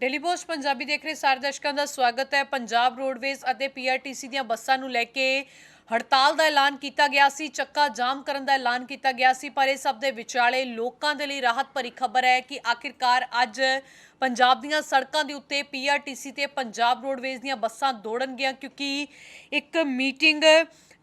Daily post Punjabi ਦੇਖ ਰਹੇ ਸਾਰੇ ਦਰਸ਼ਕਾਂ ਦਾ ਸਵਾਗਤ ਹੈ। ਪੰਜਾਬ ਰੋਡਵੇਜ਼ ਅਤੇ ਪੀਆਰਟੀਸੀ ਦੀਆਂ ਬੱਸਾਂ ਨੂੰ ਲੈ ਕੇ ਹੜਤਾਲ ਦਾ ਐਲਾਨ ਕੀਤਾ ਗਿਆ ਸੀ, ਚੱਕਾ ਜਾਮ ਕਰਨ ਦਾ ਐਲਾਨ ਕੀਤਾ ਗਿਆ ਸੀ, ਪਰ ਇਹ ਸਭ ਦੇ ਵਿਚਾਲੇ ਲੋਕਾਂ ਦੇ ਲਈ ਰਾਹਤ ਭਰੀ ਖਬਰ ਹੈ ਕਿ ਆਖਿਰਕਾਰ ਅੱਜ ਪੰਜਾਬ ਦੀਆਂ ਸੜਕਾਂ ਦੇ ਉੱਤੇ ਪੀਆਰਟੀਸੀ ਤੇ ਪੰਜਾਬ ਰੋਡਵੇਜ਼ ਦੀਆਂ ਬੱਸਾਂ ਦੌੜਨਗੀਆਂ ਕਿਉਂਕਿ ਇੱਕ ਮੀਟਿੰਗ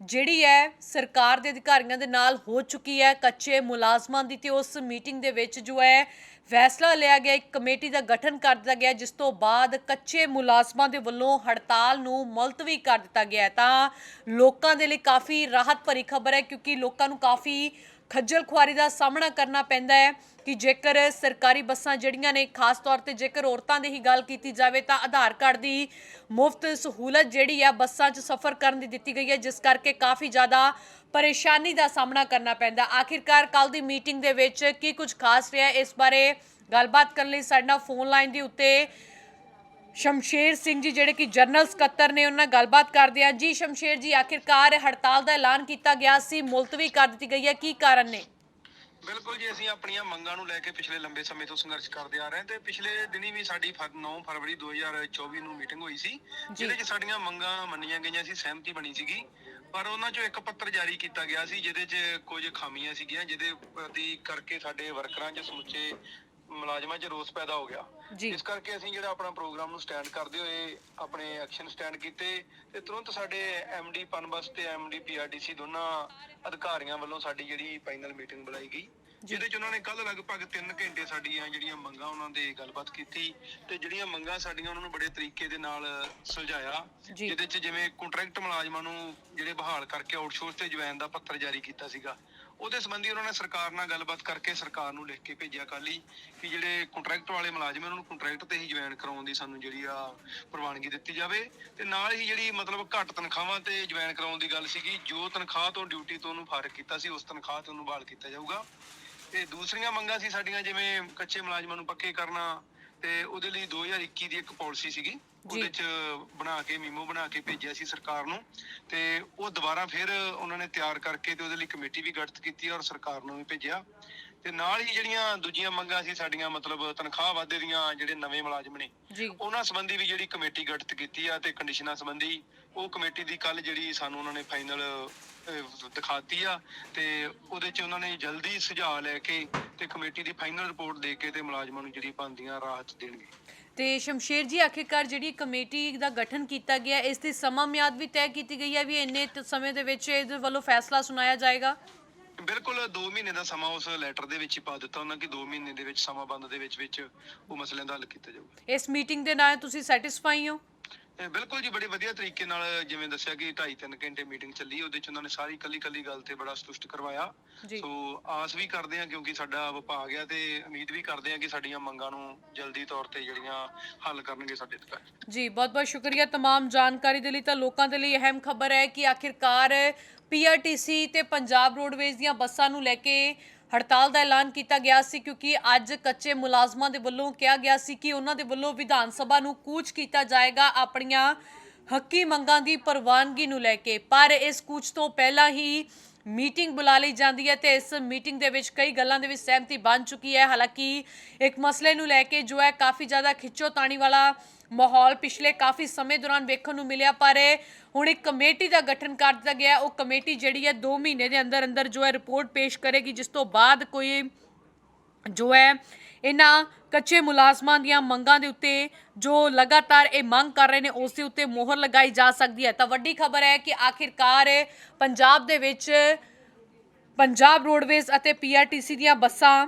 ਜਿਹੜੀ ਹੈ ਸਰਕਾਰ ਦੇ ਅਧਿਕਾਰੀਆਂ ਦੇ ਨਾਲ ਹੋ ਚੁੱਕੀ ਹੈ। ਕੱਚੇ ਮੁਲਾਜ਼ਮਾਂ ਦੀ ਤੇ ਉਸ ਮੀਟਿੰਗ ਦੇ ਵਿੱਚ ਜੋ ਹੈ ਫੈਸਲਾ ਲਿਆ ਗਿਆ, ਇੱਕ ਕਮੇਟੀ ਦਾ ਗਠਨ ਕਰ ਦਿੱਤਾ ਗਿਆ, ਜਿਸ ਤੋਂ ਬਾਅਦ ਕੱਚੇ ਮੁਲਾਜ਼ਮਾਂ ਦੇ ਵੱਲੋਂ ਹੜਤਾਲ ਨੂੰ ਮੁਲਤਵੀ ਕਰ ਦਿੱਤਾ ਗਿਆ ਤਾਂ ਲੋਕਾਂ ਦੇ ਲਈ ਕਾਫੀ ਰਾਹਤ ਭਰੀ ਖਬਰ ਹੈ ਕਿਉਂਕਿ ਲੋਕਾਂ ਨੂੰ ਕਾਫੀ ਖੱਜਲ ਖੁਆਰੀ ਦਾ ਸਾਹਮਣਾ ਕਰਨਾ ਪੈਂਦਾ ਹੈ। ਕਿ ਜੇਕਰ ਸਰਕਾਰੀ ਬੱਸਾਂ ਜਿਹੜੀਆਂ ਨੇ, ਖਾਸ ਤੌਰ ਤੇ ਜੇਕਰ ਔਰਤਾਂ ਦੀ ਹੀ ਗੱਲ ਕੀਤੀ ਜਾਵੇ ਤਾਂ ਆਧਾਰ ਕਾਰਡ ਦੀ ਮੁਫਤ ਸਹੂਲਤ ਜਿਹੜੀ ਆ ਬੱਸਾਂ 'ਚ ਸਫ਼ਰ ਕਰਨ ਦੀ ਦਿੱਤੀ ਗਈ ਹੈ, ਜਿਸ ਕਰਕੇ ਕਾਫੀ ਜ਼ਿਆਦਾ ਪਰੇਸ਼ਾਨੀ ਦਾ ਸਾਹਮਣਾ ਕਰਨਾ ਪੈਂਦਾ। ਆਖਿਰਕਾਰ ਕੱਲ ਦੀ ਮੀਟਿੰਗ ਦੇ ਵਿੱਚ ਕੀ ਕੁਝ ਖਾਸ ਰਿਹਾ, ਇਸ ਬਾਰੇ ਗੱਲਬਾਤ ਕਰਨ ਲਈ ਸਾਡੇ ਨਾਲ ਫੋਨ ਲਾਈਨ ਦੇ ਉੱਤੇ ਸ਼ਮਸ਼ੇਰ ਸਿੰਘ ਜੀ, ਜਿਹੜੇ ਕਿ ਜਨਰਲ ਸਕੱਤਰ ਨੇ, ਉਹਨਾਂ ਨਾਲ ਗੱਲਬਾਤ ਕਰਦੇ ਆ ਜੀ, ਸ਼ਮਸ਼ੇਰ ਜੀ, ਆਖਿਰਕਾਰ ਹੜਤਾਲ ਦਾ ਐਲਾਨ ਕੀਤਾ ਗਿਆ ਸੀ, ਮੁਲਤਵੀ ਕਰ ਦਿੱਤੀ ਗਈ ਹੈ। ਕੀ ਕਾਰਨ ਨੇ? ਬਿਲਕੁਲ ਜੀ ਅਸੀਂ ਆਪਣੀਆਂ ਮੰਗਾਂ ਨੂੰ ਲੈ ਕੇ ਪਿਛਲੇ ਲੰਬੇ ਸਮੇਂ ਤੋਂ ਸੰਘਰਸ਼ ਕਰਦੇ ਆ ਰਹੇ ਹਾਂ ਤੇ ਪਿਛਲੇ ਦਿਨੀ ਵੀ ਸਾਡੀ 9 ਫਰਵਰੀ 2024 ਨੂੰ ਮੀਟਿੰਗ ਹੋਈ ਸੀ ਜਿਹਦੇ 'ਚ ਸਾਡੀਆਂ ਮੰਗਾਂ ਮੰਨੀਆਂ ਗਈਆਂ ਸੀ ਸਹਿਮਤੀ ਬਣੀ ਸੀਗੀ। ਪਰ ਉਹਨਾਂ 'ਚੋਂ ਇੱਕ ਪੱਤਰ ਜਾਰੀ ਕੀਤਾ ਗਿਆ ਸੀ ਜਿਹਦੇ 'ਚ ਕੁਝ ਖਾਮੀਆਂ ਸੀਗੀਆਂ ਜਿਹਦੇ ਪ੍ਰਤੀ ਕਰਕੇ ਸਾਡੇ ਵਰਕਰਾਂ 'ਚ ਸਮੁੱਚੇ ਮੁਲਾਜ਼ਮਾਂ 'ਚ ਰੋਸ ਪੈਦਾ ਹੋ ਗਿਆ। ਜੀ। ਇਸ ਕਰਕੇ ਅਸੀਂ ਜਿਹੜਾ ਆਪਣਾ ਪ੍ਰੋਗਰਾਮ ਨੂੰ ਸਟੈਂਡ ਕਰਦੇ ਹੋਏ ਆਪਣੇ ਐਕਸ਼ਨ ਸਟੈਂਡ ਕੀਤੇ ਤੇ ਤੁਰੰਤ ਸਾਡੇ ਐਮਡੀ ਪਨਬਸ ਤੇ ਐਮਡੀ ਪੀਆਰਡੀਸੀ ਦੋਨਾਂ ਅਧਿਕਾਰੀਆਂ ਵੱਲੋਂ ਸਾਡੀ ਜਿਹੜੀ ਫਾਈਨਲ ਮੀਟਿੰਗ ਬੁਲਾਈ ਗਈ। ਜਿਹਦੇ ਚ ਉਹਨਾਂ ਨੇ ਕੱਲ ਲਗਭਗ 3 ਘੰਟੇ ਸਾਡੀਆਂ ਜਿਹੜੀਆਂ ਮੰਗਾਂ ਉਹਨਾਂ ਦੇ ਗੱਲਬਾਤ ਕੀਤੀ ਤੇ ਜਿਹੜੀਆਂ ਮੰਗਾਂ ਸਾਡੀਆਂ ਉਹਨਾਂ ਨੂੰ ਬੜੇ ਤਰੀਕੇ ਦੇ ਨਾਲ ਸੁਲਝਾਇਆ ਜੀ। ਜਿਹਦੇ ਚ ਜਿਵੇਂ ਕੰਟਰੈਕਟ ਮੁਲਾਜ਼ਮਾਂ ਨੂੰ ਜਿਹੜੇ ਬਹਾਲ ਕਰਕੇ ਆਊਟਸੋਰਸ ਤੇ ਜੁਆਇਨ ਦਾ ਪੱਤਰ ਜਾਰੀ ਕੀਤਾ ਸੀਗਾ ਉਹਦੇ ਸੰਬੰਧੀ ਉਹਨਾਂ ਨੇ ਸਰਕਾਰ ਨਾਲ ਗੱਲਬਾਤ ਕਰਕੇ ਸਰਕਾਰ ਨੂੰ ਲਿਖ ਕੇ ਭੇਜਿਆ ਕੱਲ ਹੀ ਕਿ ਜਿਹੜੇ ਕੰਟਰੈਕਟ ਵਾਲੇ ਮੁਲਾਜ਼ਮ ਉਹਨਾਂ ਨੂੰ ਕੰਟਰੈਕਟ ਤੇ ਹੀ ਜੁਆਇਨ ਕਰਾਉਣ ਦੀ ਸਾਨੂੰ ਜਿਹੜੀ ਆ ਪ੍ਰਵਾਨਗੀ ਦਿੱਤੀ ਜਾਵੇ ਤੇ ਨਾਲ ਹੀ ਜਿਹੜੀ ਮਤਲਬ ਘੱਟ ਤਨਖਾਹਾਂ ਤੇ ਜੁਆਇਨ ਕਰਾਉਣ ਦੀ ਗੱਲ ਸੀਗੀ, ਜੋ ਤਨਖਾਹ ਤੋਂ ਡਿਊਟੀ ਤੋਂ ਉਹਨੂੰ ਫਾਰਗ ਕੀਤਾ ਸੀ, ਉਸ ਤਨਖਾਹ ਤੇ ਉਹਨੂੰ ਬਹਾਲ ਕੀਤਾ ਜਾਊਗਾ। ਤੇ ਦੂਸਰੀਆਂ ਮੰਗਾਂ ਸੀ ਸਾਡੀਆਂ ਜਿਵੇਂ ਕੱਚੇ ਮੁਲਾਜ਼ਮਾਂ ਨੂੰ ਪੱਕੇ ਕਰਨਾ ਤੇ ਉਹਦੇ ਲਈ 2021 ਦੀ ਇੱਕ ਪਾਲਿਸੀ ਸੀਗੀ। ਉਹਦੇ ਚ ਬਣਾ ਕੇ ਮੀਮੋ ਬਣਾ ਕੇ ਭੇਜਿਆ ਸੀ ਸਰਕਾਰ ਨੂੰ ਤੇ ਉਹ ਦੁਬਾਰਾ ਫਿਰ ਉਹਨਾਂ ਨੇ ਤਿਆਰ ਕਰਕੇ ਤੇ ਉਹਦੇ ਲਈ ਕਮੇਟੀ ਵੀ ਗਠਿਤ ਕੀਤੀ ਔਰ ਸਰਕਾਰ ਨੂੰ ਵੀ ਭੇਜਿਆ। ਤੇ ਨਾਲ ਹੀ ਜਿਹੜੀਆਂ ਦੂਜੀਆਂ ਮੰਗਾਂ ਸੀ ਸਾਡੀਆਂ ਮਤਲਬ ਤਨਖਾਹ ਵਾਧੇ ਦੀਆਂ ਜਿਹੜੇ ਨਵੇਂ ਮੁਲਾਜ਼ਮ ਨੇ ਉਹਨਾਂ ਸੰਬੰਧੀ ਵੀ ਜਿਹੜੀ ਕਮੇਟੀ ਗਠਿਤ ਕੀਤੀ ਆ ਤੇ ਕੰਡੀਸ਼ਨਾਂ ਸੰਬੰਧੀ ਉਹ ਕਮੇਟੀ ਦੀ ਕੱਲ ਜਿਹੜੀ ਸਾਨੂੰ ਉਹਨਾਂ ਨੇ ਫਾਈਨਲ ਦਿਖਾਤੀ ਆ ਤੇ ਉਹਦੇ ਚ ਉਹਨਾਂ ਨੇ ਜਲਦੀ ਸੁਝਾਅ ਲੈ ਕੇ ਤੇ ਕਮੇਟੀ ਦੀ ਫਾਈਨਲ ਰਿਪੋਰਟ ਦੇ ਕੇ ਤੇ ਮੁਲਾਜ਼ਮਾਂ ਨੂੰ ਜਿਹੜੀ ਬਣਦੀਆਂ ਰਾਹਤ ਦੇਣਗੇ। ਤੇ ਸ਼ਮਸ਼ੇਰ ਜੀ ਆਖਿਰਕਾਰ ਜਿਹੜੀ ਕਮੇਟੀ ਦਾ ਗਠਨ ਕੀਤਾ ਗਿਆ ਇਸ ਦੀ ਸਮਾਂ ਮਿਆਦ ਵੀ ਤੈਅ ਕੀਤੀ ਗਈ ਹੈ ਵੀ ਇੰਨੇ ਤ- ਸਮੇਂ ਦੇ ਵਿੱਚ ਇਹਦੇ ਵੱਲੋਂ ਫੈਸਲਾ ਸੁਣਾਇਆ ਜਾਏਗਾ? ਬਿਲਕੁਲ 2 ਮਹੀਨੇ ਦਾ ਸਮਾਂ ਉਸ ਲੈਟਰ ਦੇ ਵਿੱਚ ਹੀ ਪਾ ਦਿੱਤਾ ਉਹਨਾਂ ਕਿ 2 ਮਹੀਨੇ ਦੇ ਵਿੱਚ ਸਮਾਂ ਬੰਦ ਦੇ ਵਿੱਚ ਵਿੱਚ ਉਹ ਮਸਲਿਆਂ ਦਾ ਹੱਲ ਕੀਤਾ ਜਾਊਗਾ। ਇਸ ਮੀਟਿੰਗ ਦੇ ਨਾਲ ਤੁਸੀਂ ਸੈਟੀਸਫਾਈ ਹੋ? ਬਿਲਕੁਲ ਜੀ ਬੜੀ ਵਧੀਆ ਤਰੀਕੇ ਨਾਲ ਜਿਵੇਂ ਦੱਸਿਆ ਕਿ 2.5 3 ਘੰਟੇ ਮੀਟਿੰਗ ਚੱਲੀ ਉਹਦੇ ਚ ਉਹਨਾਂ ਨੇ ਸਾਰੀ ਕੱਲੀ ਕੱਲੀ ਗੱਲ ਤੇ ਬੜਾ ਸਪਸ਼ਟ ਕਰਵਾਇਆ ਜੀ ਸੋ ਆਸ ਵੀ ਕਰਦੇ ਹਾਂ ਕਿਉਂਕਿ ਸਾਡਾ ਵਿਭਾਗ ਆ ਤੇ ਉਮੀਦ ਵੀ ਕਰਦੇ ਹਾਂ ਕਿ ਸਾਡੀਆਂ ਮੰਗਾਂ ਨੂੰ ਜਲਦੀ ਤੌਰ ਤੇ ਜਿਹੜੀਆਂ ਹੱਲ ਕਰਨਗੇ ਸਾਡੇ ਅਧਿਕਾਰੀ ਜੀ ਬਹੁਤ ਬਹੁਤ ਸ਼ੁਕਰੀਆ तमाम ਜਾਣਕਾਰੀ ਦੇ ਲਈ ਤਾਂ ਲੋਕਾਂ ਦੇ ਲਈ ਅਹਿਮ ਖਬਰ ਹੈ ਕਿ ਆਖਿਰਕਾਰ ਪੀਆਰਟੀਸੀ ਤੇ ਪੰਜਾਬ ਰੋਡਵੇਜ਼ ਦੀਆਂ ਬੱਸਾਂ ਨੂੰ ਲੈ ਕੇ ਹੜਤਾਲ ਦਾ ਐਲਾਨ ਕੀਤਾ ਗਿਆ ਸੀ ਕਿਉਂਕਿ ਅੱਜ ਕੱਚੇ ਮੁਲਾਜ਼ਮਾਂ ਦੇ ਵੱਲੋਂ ਕਿਹਾ ਗਿਆ ਸੀ ਕਿ ਉਹਨਾਂ ਦੇ ਵੱਲੋਂ ਵਿਧਾਨ ਸਭਾ ਨੂੰ ਕੂਚ ਕੀਤਾ ਜਾਏਗਾ ਆਪਣੀਆਂ ਹੱਕੀ ਮੰਗਾਂ ਦੀ ਪ੍ਰਵਾਨਗੀ ਨੂੰ ਲੈ ਕੇ। ਪਰ ਇਸ ਕੂਚ ਤੋਂ ਪਹਿਲਾਂ ਹੀ ਮੀਟਿੰਗ ਬੁਲਾ ਲਈ ਜਾਂਦੀ ਹੈ ਤੇ ਇਸ ਮੀਟਿੰਗ ਦੇ ਵਿੱਚ ਕਈ ਗੱਲਾਂ ਦੇ ਵਿੱਚ ਸਹਿਮਤੀ ਬਣ ਚੁੱਕੀ ਹੈ। ਹਾਲਾਂਕਿ ਇੱਕ ਮਸਲੇ ਨੂੰ ਲੈ ਕੇ ਜੋ ਹੈ ਕਾਫੀ ਜ਼ਿਆਦਾ ਖਿੱਚੋਤਾਣੀ ਵਾਲਾ ਮਾਹੌਲ ਪਿਛਲੇ ਕਾਫੀ ਸਮੇਂ ਦੌਰਾਨ ਵੇਖਣ ਨੂੰ ਮਿਲਿਆ, ਪਰ ਹੁਣ ਇੱਕ ਕਮੇਟੀ ਦਾ ਗਠਨ ਕਰ ਦਿੱਤਾ ਗਿਆ ਉਹ ਕਮੇਟੀ ਜਿਹੜੀ ਹੈ 2 ਮਹੀਨੇ ਦੇ ਅੰਦਰ ਅੰਦਰ ਜੋ ਹੈ ਰਿਪੋਰਟ ਪੇਸ਼ ਕਰੇਗੀ, ਜਿਸ ਤੋਂ ਬਾਅਦ ਕੋਈ ਜੋ ਹੈ ਇਹਨਾਂ ਕੱਚੇ ਮੁਲਾਜ਼ਮਾਂ ਦੀਆਂ ਮੰਗਾਂ ਦੇ ਉੱਤੇ ਜੋ ਲਗਾਤਾਰ ਇਹ ਮੰਗ ਕਰ ਰਹੇ ਨੇ, ਉਸ ਦੇ ਉੱਤੇ ਮੋਹਰ ਲਗਾਈ ਜਾ ਸਕਦੀ ਹੈ। ਤਾਂ ਵੱਡੀ ਖਬਰ ਹੈ ਕਿ ਆਖਿਰਕਾਰ ਪੰਜਾਬ ਦੇ ਵਿੱਚ ਪੰਜਾਬ ਰੋਡਵੇਜ਼ ਅਤੇ ਪੀਆਰਟੀਸੀ ਦੀਆਂ ਬੱਸਾਂ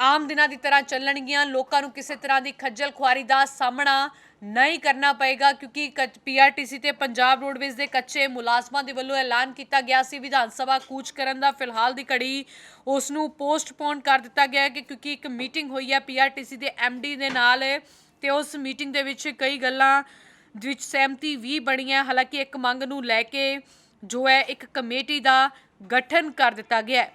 ਆਮ ਦਿਨਾਂ ਦੀ ਤਰ੍ਹਾਂ ਚੱਲਣਗੀਆਂ। ਲੋਕਾਂ ਨੂੰ ਕਿਸੇ ਤਰ੍ਹਾਂ ਦੀ ਖੱਜਲ ਖੁਆਰੀ ਦਾ ਸਾਹਮਣਾ ਨਹੀਂ ਕਰਨਾ ਪਏਗਾ ਕਿਉਂਕਿ ਪੀਆਰਟੀਸੀ ਤੇ ਪੰਜਾਬ ਰੋਡਵੇਜ਼ ਦੇ ਕੱਚੇ ਮੁਲਾਜ਼ਮਾਂ ਦੇ ਵੱਲੋਂ ਐਲਾਨ ਕੀਤਾ ਗਿਆ ਸੀ। ਵਿਧਾਨ ਸਭਾ ਕੂਚ ਕਰਨ ਦਾ ਫਿਲਹਾਲ ਦੀ ਘੜੀ ਉਸ ਨੂੰ ਪੋਸਟਪੋਨ ਕਰ ਦਿੱਤਾ ਗਿਆ ਹੈ ਕਿ ਕਿਉਂਕਿ ਇੱਕ ਮੀਟਿੰਗ ਹੋਈ ਹੈ ਪੀਆਰਟੀਸੀ ਦੇ ਐਮਡੀ ਦੇ ਨਾਲ ਤੇ ਉਸ ਮੀਟਿੰਗ ਦੇ ਵਿੱਚ ਕਈ ਗੱਲਾਂ ਵਿੱਚ ਸਹਿਮਤੀ ਵੀ ਬਣੀ ਹੈ। ਹਾਲਾਂਕਿ ਇੱਕ ਮੰਗ ਨੂੰ ਲੈ ਕੇ ਜੋ ਹੈ ਇੱਕ ਕਮੇਟੀ ਦਾ ਗਠਨ ਕਰ ਦਿੱਤਾ ਗਿਆ ਹੈ।